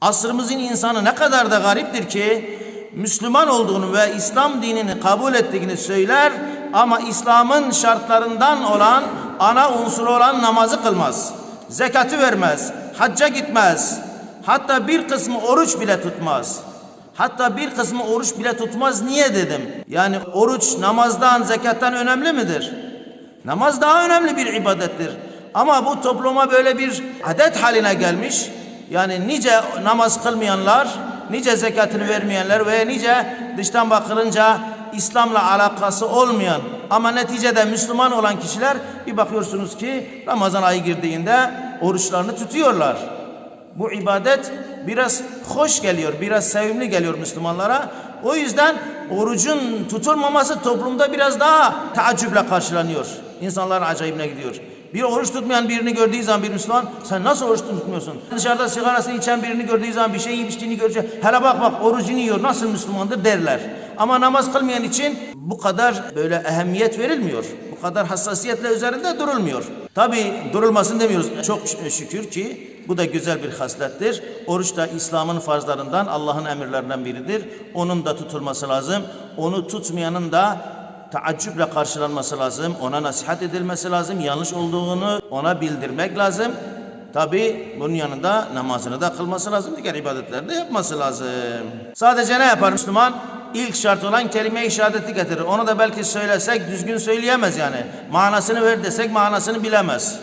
Asrımızın insanı ne kadar da gariptir ki Müslüman olduğunu ve İslam dinini kabul ettiğini söyler ama İslam'ın şartlarından olan ana unsuru olan namazı kılmaz. Zekatı vermez, hacca gitmez. Hatta bir kısmı oruç bile tutmaz. Hatta bir kısmı oruç bile tutmaz. Niye dedim? Yani oruç namazdan, zekattan önemli midir? Namaz daha önemli bir ibadettir. Ama bu topluma böyle bir adet haline gelmiş. Yani nice namaz kılmayanlar, nice zekatını vermeyenler ve nice dıştan bakılınca İslam'la alakası olmayan ama neticede Müslüman olan kişiler bir bakıyorsunuz ki Ramazan ayı girdiğinde oruçlarını tutuyorlar. Bu ibadet biraz hoş geliyor, biraz sevimli geliyor Müslümanlara. O yüzden orucun tutulmaması toplumda biraz daha taaccüple karşılanıyor. İnsanlar acayibine gidiyor. Bir oruç tutmayan birini gördüğü zaman bir Müslüman sen nasıl oruç tutmuyorsun? Dışarıda sigarasını içen birini gördüğü zaman bir şey yiyip içtiğini görünce hele bak bak orucunu yiyor nasıl Müslümandır derler. Ama namaz kılmayan için bu kadar böyle ehemmiyet verilmiyor. Bu kadar hassasiyetle üzerinde durulmuyor. Tabi durulmasın demiyoruz. Çok şükür ki bu da güzel bir haslettir. Oruç da İslam'ın farzlarından, Allah'ın emirlerinden biridir. Onun da tutulması lazım. Onu tutmayanın da taaccüple karşılanması lazım. Ona nasihat edilmesi lazım. Yanlış olduğunu ona bildirmek lazım. Tabi bunun yanında namazını da kılması lazım. Diğer ibadetleri de yapması lazım. Sadece ne yapar Müslüman? İlk şart olan kelime-i şehadeti getirir. Onu da belki söylesek düzgün söyleyemez yani. Manasını ver desek manasını bilemez.